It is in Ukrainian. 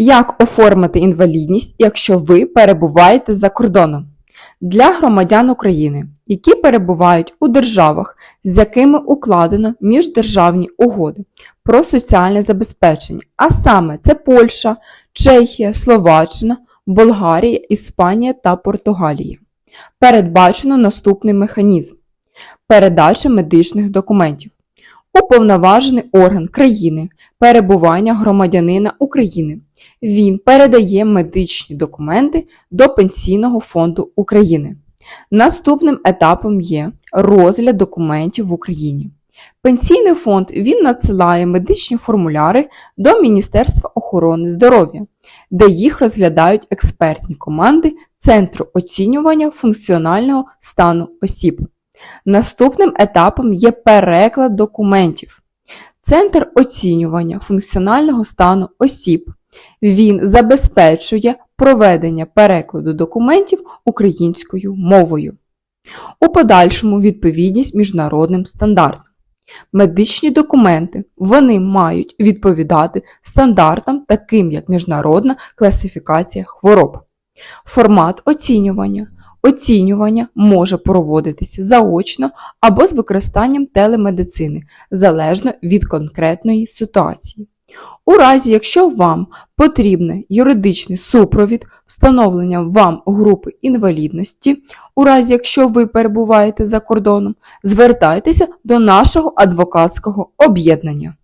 Як оформити інвалідність, якщо ви перебуваєте за кордоном? Для громадян України, які перебувають у державах, з якими укладено міждержавні угоди про соціальне забезпечення, а саме це Польща, Чехія, Словаччина, Болгарія, Іспанія та Португалія. Передбачено наступний механізм передача медичних документів. Уповноважений орган країни перебування громадянина України. Він передає медичні документи до Пенсійного фонду України. Наступним етапом є розгляд документів в Україні. Пенсійний фонд він надсилає медичні формуляри до Міністерства охорони здоров'я, де їх розглядають експертні команди Центру оцінювання функціонального стану осіб. Наступним етапом є переклад документів. Центр оцінювання функціонального стану осіб. Він забезпечує проведення перекладу документів українською мовою. У подальшому відповідність міжнародним стандартам. Медичні документи вони мають відповідати стандартам, таким як міжнародна класифікація хвороб. Формат оцінювання. Оцінювання може проводитися заочно або з використанням телемедицини, залежно від конкретної ситуації. У разі, якщо вам потрібний юридичний супровід встановлення вам групи інвалідності, у разі, якщо ви перебуваєте за кордоном, звертайтеся до нашого адвокатського об'єднання.